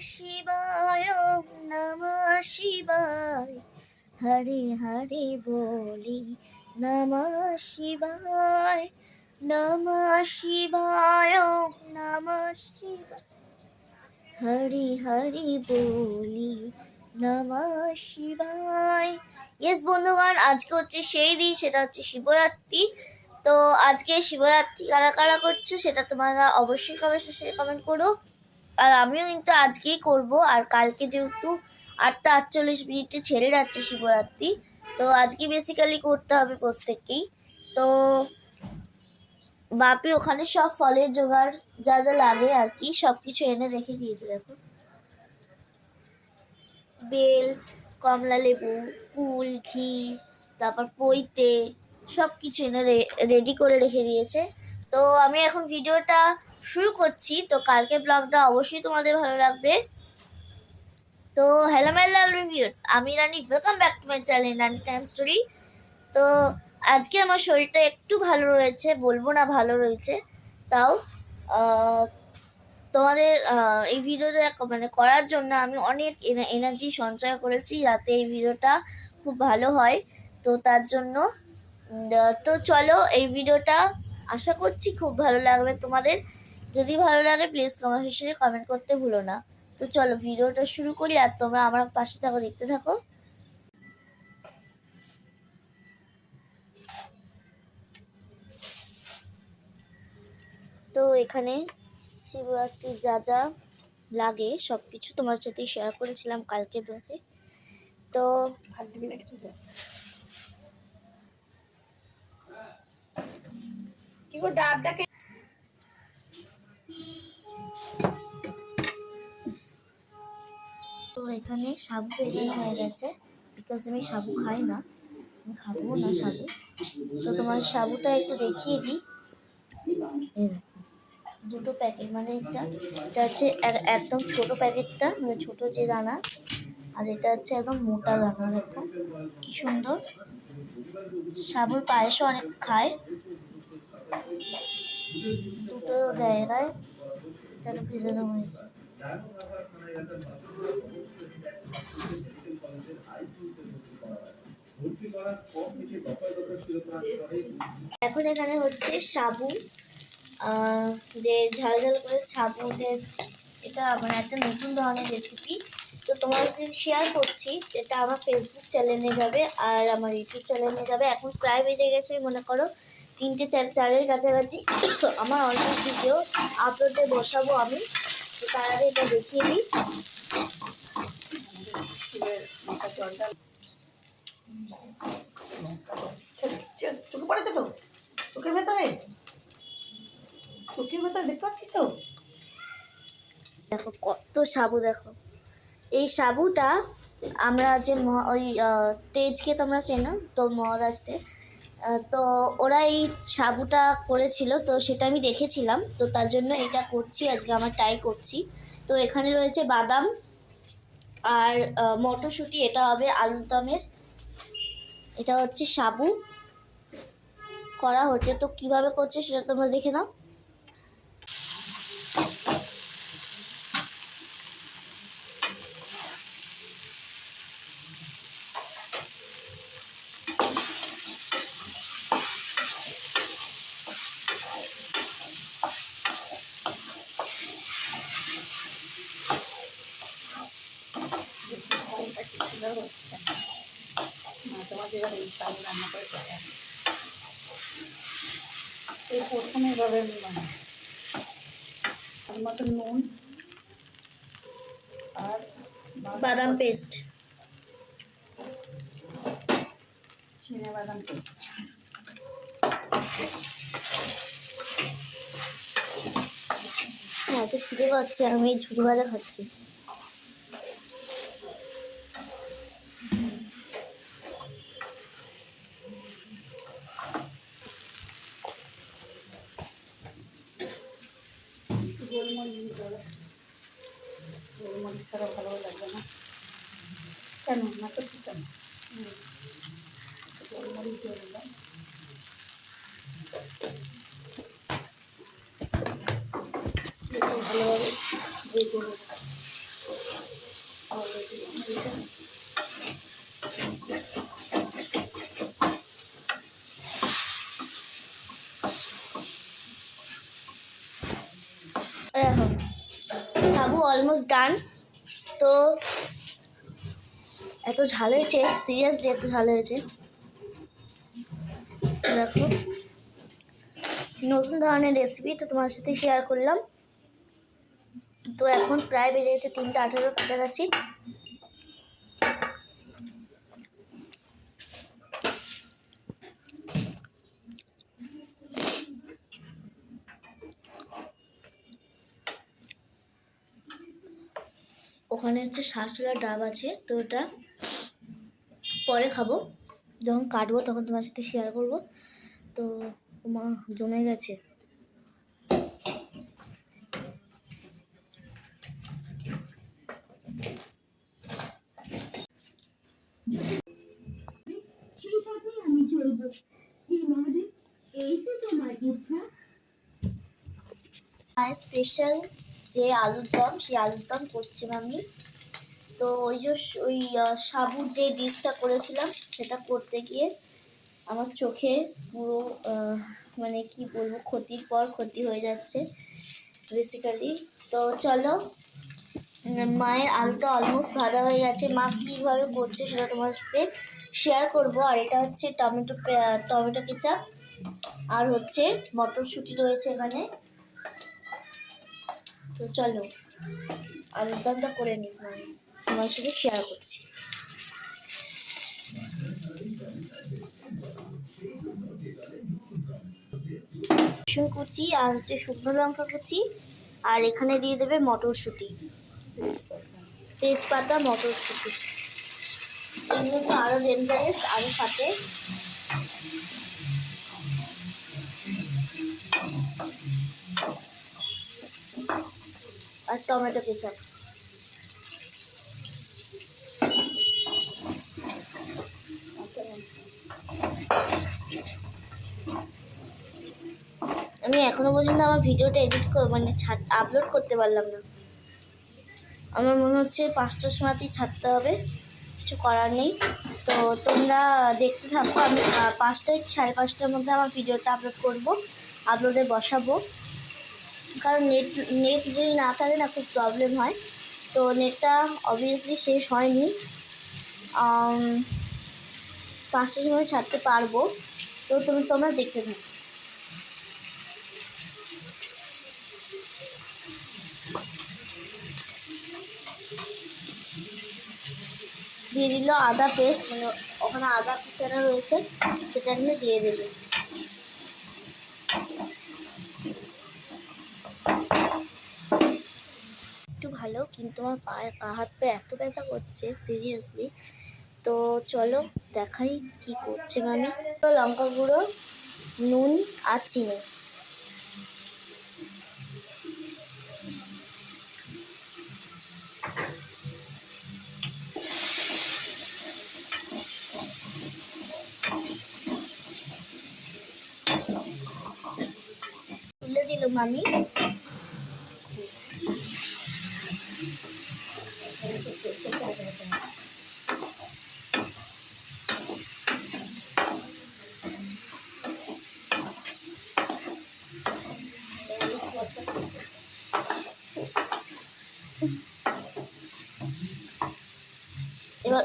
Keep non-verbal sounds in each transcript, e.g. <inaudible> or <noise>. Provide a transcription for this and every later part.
শিবায় নমঃ শিবায়। হরে হরে বলি নমঃ শিবায় নমঃ শিবায় নমঃ শিবায়। হরি হরি বলি নমঃ শিবায়। ইয়েস বন্ধুগণ আজকে হচ্ছে সেই দিন, সেটা হচ্ছে শিবরাত্রি। তো আজকে শিবরাত্রি কারা কারা করছ, সেটা তোমরা অবশ্যই কমেন্ট কমেন্ট করো। আর আমিও কিন্তু আজকেই করব। আর কালকে যেহেতু আটটা আটচল্লিশ মিনিটে ছেড়ে যাচ্ছে শিবরাত্রি, তো আজকে বেসিক্যালি করতে হবে প্রত্যেককেই। তো বাপি, ওখানে সব ফলের জোগাড় যা যা লাগে আর কি সব কিছু এনে রেখে দিয়েছে, দেখো। বেল, কমলা লেবু, কুল, ঘি, তারপর পইতে সব কিছু এনে রেডি করে রেখে দিয়েছে। তো আমি এখন ভিডিওটা শুরু করছি। তো কালকে ব্লগটা অবশ্যই তোমাদের ভালো লাগবে। তো হ্যালো মাই লাল রিভিউয়ার্স আমি Rani. Welcome back to my channel Rani time story তো আজকে আমার শরীরটা একটু ভালো রয়েছে, বলব না ভালো রয়েছে, তাও তোমাদের এই ভিডিওটা মানে করার জন্য আমি অনেক এনার্জি সঞ্চয় করেছি, যাতে এই ভিডিওটা খুব ভালো হয়। তো তার জন্য তো চলো এই ভিডিওটা আশা করছি খুব ভালো লাগবে তোমাদের। যদি ভালো লাগে প্লিজ কমেন্ট সেকশনে কমেন্ট করতে ভুলো না। তো চলো, ভিডিওটা শুরু করি আর তোমরা আমার পাশে থাকো, দেখতে থাকো। তো এখানে শিবরাত্রির যা যা লাগে সব কিছু তোমার সাথে শেয়ার করেছিলাম কালকে ব্লগে। তো কি ডাবটাকে এখানে সাবু ভেজানো হয়ে গেছে। বিকজ আমি সাবু খাই না। আমি খাব না সাবু। তো তোমার সাবুটা একটু দেখিয়ে দিই। দুটো প্যাকেট মানে এটা এটা হচ্ছে এক- একদম ছোট প্যাকেটটা মানে ছোট যে দানা, আর এটা হচ্ছে একদম মোটা দানা, দেখো। কি সুন্দর। সাবুর পায়েসও অনেক খায়। দুটো জায়গায় এটাকে ভেজানো হয়েছে। এখন এখানে হচ্ছে সাবু যে ঝাল ঝাল করে সাবু, যে এটা মানে একটা নতুন ধরনের রেসিপি তো তোমার সাথে শেয়ার করছি, যেটা আমার ফেসবুক চ্যানেলে যাবে আর আমার ইউটিউব চ্যানেলে যাবে। এখন প্রায় বেজে গেছে মনে করো তিনটে চার, চারের কাছাকাছি। তো <coughs> আমার অনেক ভিডিও আপলোডে বসাবো আমি। তো তার আগে এটা দেখিয়ে দিই। চোখে পড়েছে তো? চোখের ভেতরে? চোখের ভেতরে দেখতে পাচ্ছিস তো? দেখো, কত সাবু দেখো। এই সাবুটা আমরা যে ওই তেজকে তোমরা চেনো, তো মহারাষ্ট্রে। তো ওরা এই সাবুটা করেছিল, তো সেটা আমি দেখেছিলাম। তো তার জন্য এটা করছি, আজকে আমার ট্রাই করছি। তো এখানে রয়েছে বাদাম আর মটরশুঁটি, এটা হবে আলুর দমের। এটা হচ্ছে সাবু। করা হচ্ছে। তো কীভাবে করছে সেটা তোমরা দেখে নাও। হচ্ছে মাঝে এবার এই শাক রান্না করে দেয় এই প্রথমে এভাবে আমি বানাচ্ছি। তার মতো নুন আর বাদাম পেস্ট। চিনে বাদাম পেস্ট। হ্যাঁ তো খিদে পাচ্ছে আমি এই ঝুড়ি ভাজা খাচ্ছি। গোলমরিচ দিতে হবে গোলমরিচ ছাড়া ভালো লাগবে না কেন না তো কেন হুম। গোলমরিচ দিয়ে দিলাম ভালোভাবে এখন সাবু অলমোস্ট ডান তো এত ঝাল হয়েছে সিরিয়াসলি এত ঝাল হয়েছে। দেখো, নতুন ধরনের রেসিপি তো তোমার সাথে শেয়ার করলাম। তো এখন প্রায় বেজে গেছে তিনটা আঠেরো, কাছাকাছি। ওখানে হচ্ছে শাঁসচুলার ডাব আছে, তো ওটা পরে খাব। যখন কাটবো তখন তোমার সাথে শেয়ার করব। তো মা জমে গেছে। স্পেশাল যে আলুর দম, সেই আলুর দম করছিলাম আমি। তো ওই যে ওই সাবুর যে ডিশটা করেছিলাম, সেটা করতে গিয়ে আমার চোখে পুরো মানে কি বলব, ক্ষতির পর ক্ষতি হয়ে যাচ্ছে বেসিক্যালি তো চলো মায়ের আলুটা অলমোস্ট ভাজা হয়ে গেছে। মা কীভাবে করছে সেটা তোমার সাথে শেয়ার করব। আর এটা হচ্ছে টমেটো টমেটো কেচাপ। আর হচ্ছে মটরশুঁটি রয়েছে এখানে। তো চলো আলুর দমটা করে নিই, তোমার সাথে শেয়ার করছি। কুচি আর হচ্ছে শুকনো লঙ্কা কুচি, আর এখানে দিয়ে দেবে মটরশুঁটি। তেজপাতা, মটরশুঁটি। তো আরও ডেঞ্জারাস আরও ফাটে আর টমেটো কেচাপ। আমি এখনও পর্যন্ত আমার ভিডিওটা এডিট মানে ছাড় আপলোড করতে পারলাম না। আমার মনে হচ্ছে পাঁচটার সময়তেই ছাড়তে হবে। কিছু করার নেই। তো তোমরা দেখতে থাকো, আমি পাঁচটায় সাড়ে পাঁচটার মধ্যে আমার ভিডিওটা আপলোড করব। আপলোডে বসাবো। কারণ নেট নেট যদি না থাকে না খুব প্রবলেম হয়। তো নেটটা অবভিয়াসলি শেষ হয়নি। পাঁচটার সময় ছাড়তে পারব। তো তুমি, তোমরা দেখতে থাকো। দিয়ে দিল আদা পেস্ট মানে ওখানে আদা কুচানো রয়েছে, সেটা এখানে দিয়ে দেবে একটু ভালো, কিন্তু আমার পায়ে হাত, পা এত ব্যথা করছে সিরিয়াসলি তো চলো দেখাই কি করছে মানে তো লঙ্কা গুঁড়ো, নুন আর চিনি। তুলে দিলাম আমি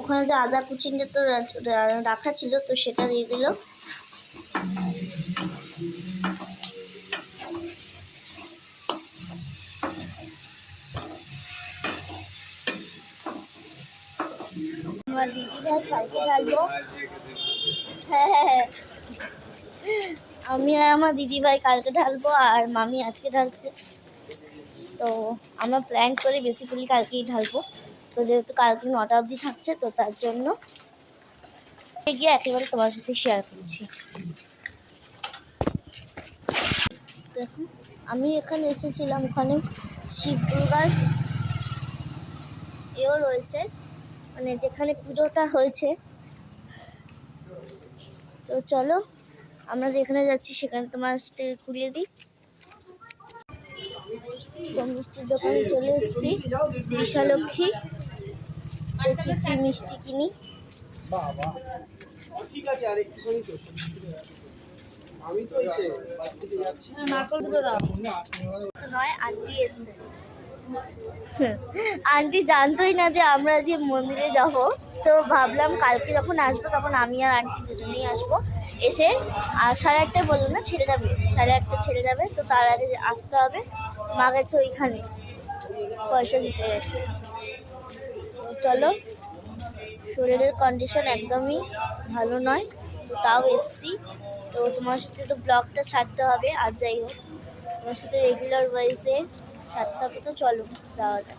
ওখানে যে আদা কুচিটা তো রাখা ছিল, তো সেটা দিয়ে দিল। আমার দিদিভাই কালকে হ্যাঁ আমি আর আমার দিদিভাই কালকে ঢালবো, আর মামি আজকে ঢালছে। তো আমরা প্ল্যান করি বেসিক্যালি কালকেই ঢালবো। তো যেহেতু কালকে নটা অবধি থাকছে, তো তার জন্য গিয়ে একেবারে তোমার সাথে শেয়ার করছি। দেখুন আমি এখানে এসেছিলাম ওখানে শিব দুর্গার এও রয়েছে মানে যেখানে পুজোটা হয়েছে। তো চলো, আমরা যেখানে যাচ্ছি সেখানে তোমার সাথে ঘুরিয়ে দিই। মিষ্টির দোকানে চলে এসেছি, বিশালক্ষী। দেখি কি মিষ্টি কিনি। ঠিক আছে আর একটুখানি তো। তো নয় আন্টি এসছে। আন্টি জানতোই না যে আমরা যে মন্দিরে যাব। তো ভাবলাম কালকে যখন আসব তখন আমি আর আন্টি দুজনেই আসব। এসে আর সাড়ে আটটায় বলল না ছেড়ে যাবে। সাড়ে আটটা ছেড়ে যাবে তো তার আগে আসতে হবে। মা গেছে ওইখানে। পয়সা দিতে গেছে। চলো। শরীরের কন্ডিশন একদমই ভালো নয়, তো তাও এসছি। তো তোমার সাথে তো ব্লগটা ছাড়তে হবে, আর যাই হোক, তোমার সাথে রেগুলার ওয়াইজে ছাড়তে হবে, তো চলো যাওয়া যাক।